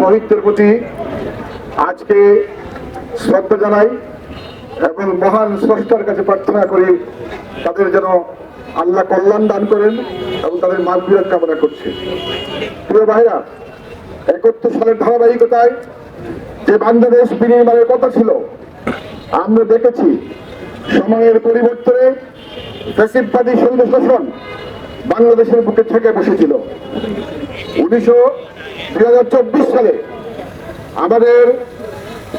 শহীদদের প্রতি আজকে শ্রদ্ধা জানাই এবং মহান স্রষ্টার কাছে প্রার্থনা করি তাদের যেন আল্লাহ কল্যাণ দান করেন এবং তাদের মানবীয় কামনা করছে। প্রিয় ভাইরা, একাত্তর সালের ধারাবাহিকতায় যে বাংলাদেশ বিনির্মাণের কথা ছিল, আমরা দেখেছি সময়ের পরিবর্তনে ফ্যাসিবাদী সৈন্য শাসন বাংলাদেশের বুকে থেকে বসেছিল। উনিশশো দুই সালে আমাদের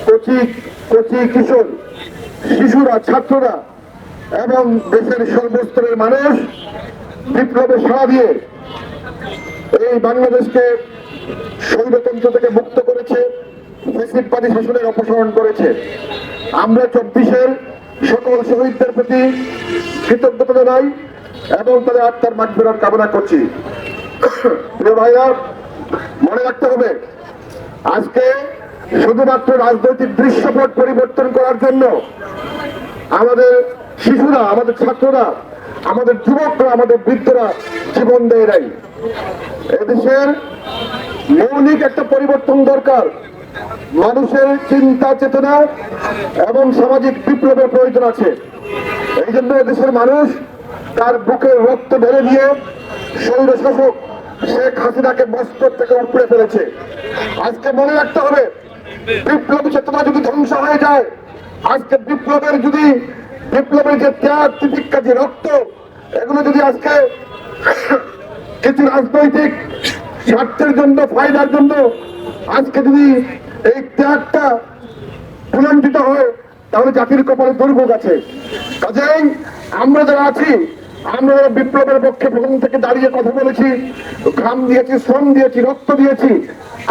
কচি কচি কিশোর, শিশুরা, ছাত্ররা এবং দেশের সর্বস্তরের মানুষ বিপ্লবে সাড়া দিয়ে এই বাংলাদেশকে স্বৈরতন্ত্র থেকে মুক্ত করেছে, ফেসিবাদী শাসনের অপসারণ করেছে। আমরা চব্বিশের সকল শহীদদের প্রতি কৃতজ্ঞতা জানাই এবং তাদের আত্মার মাঠ কামনা করছি। ভাইরা, মনে রাখতে হবে, আজকে শুধুমাত্র রাজনৈতিক দৃশ্যপট পরিবর্তন করার জন্য আমাদের শিশুরা, আমাদের ছাত্ররা, আমাদের যুবকরা, আমাদের বৃদ্ধরা জীবন দেয় নাই। এদেশের মৌলিক একটা পরিবর্তন দরকার। মানুষের চিন্তা চেতনা এবং সামাজিক বিপ্লবের প্রয়োজন আছে। এই জন্য দেশের মানুষ তার বুকে রক্ত ঢেলে দিয়ে স্বৈর শাসক শেখ হাসিনাকে মস্তক থেকে উপড়ে ফেলেছে। আজকে মনে রাখতে হবে, বিপ্লবী চেতনা যদি ধ্বংস হয়ে যায়, আজকে বিপ্লবের যদি, বিপ্লবের যে ত্যাগ, তিতিক্ষা, যে রক্ত, এগুলো যদি আজকে কিছু রাজনৈতিক স্বার্থের জন্য, ফায়দার জন্য আজকে যদি এই ত্যাগটা পুনন্দিত হয়, তাহলে জাতির কপালে দুর্ভোগ আছে। কাজেই আমরা যারা আছি আমরা বিপ্লবের পক্ষে প্রথম থেকে দাঁড়িয়ে কথা বলেছি, ঘাম দিয়েছি, শ্রম দিয়েছি, রক্ত দিয়েছি,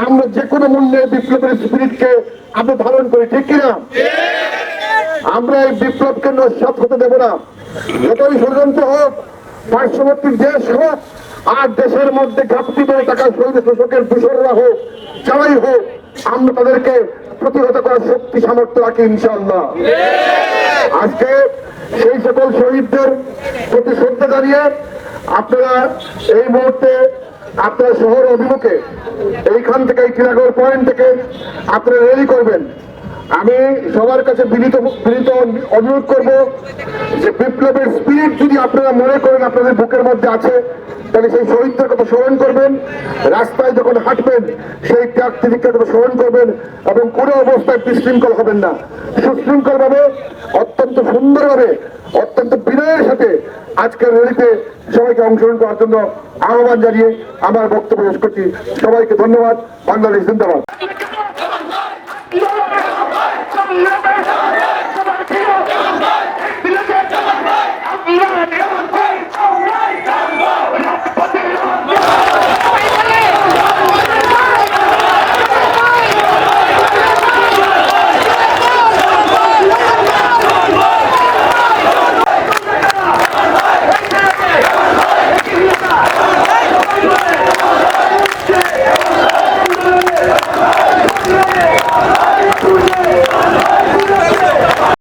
আমরা যে কোনো মূল্যে বিপ্লবের স্পিরিটকে আমরা ধারণ করি, ঠিক কিনা? আমরা এই বিপ্লবকে নস্বাত হতে দেব না। যতই ষড়যন্ত্র হোক, পার্শ্ববর্তী দেশ হোক, আর দেশের মধ্যে ঘাপটি করে টাকা শহীদ শোষকের দূষণরা হোক, যারাই হোক, আমরা তাদেরকে প্রতিহত করার শক্তি, সামর্থ্য রাখি ইনশাআল্লাহ। আজকে সেই সকল শহীদদের প্রতি শ্রদ্ধা জানিয়ে আপনারা এই মুহূর্তে আপনারা শহর অভিমুখে এইখান থেকে এই টিলাগড় পয়েন্ট থেকে আপনারা রেলি করবেন। আমি সবার কাছে বিনীত বিনীত অনুরোধ করব যে বিপ্লবের স্পিরিট যদি আপনারা মনে করেন আপনাদের বুকের মধ্যে আছে, তাহলে সেই শহীদদের কথা স্মরণ করবেন। রাস্তায় যখন হাঁটবেন সেই ত্যাগ তিনি স্মরণ করবেন এবং কোনো অবস্থায় বিশৃঙ্খল হবেন না। সুশৃঙ্খলভাবে, অত্যন্ত সুন্দরভাবে, অত্যন্ত বিনয়ের সাথে আজকের রেলিতে সবাইকে অংশগ্রহণ করার জন্য আহ্বান জানিয়ে আমার বক্তব্য শেষ করছি। সবাইকে ধন্যবাদ। বাংলাদেশ জিন্দাবাদ।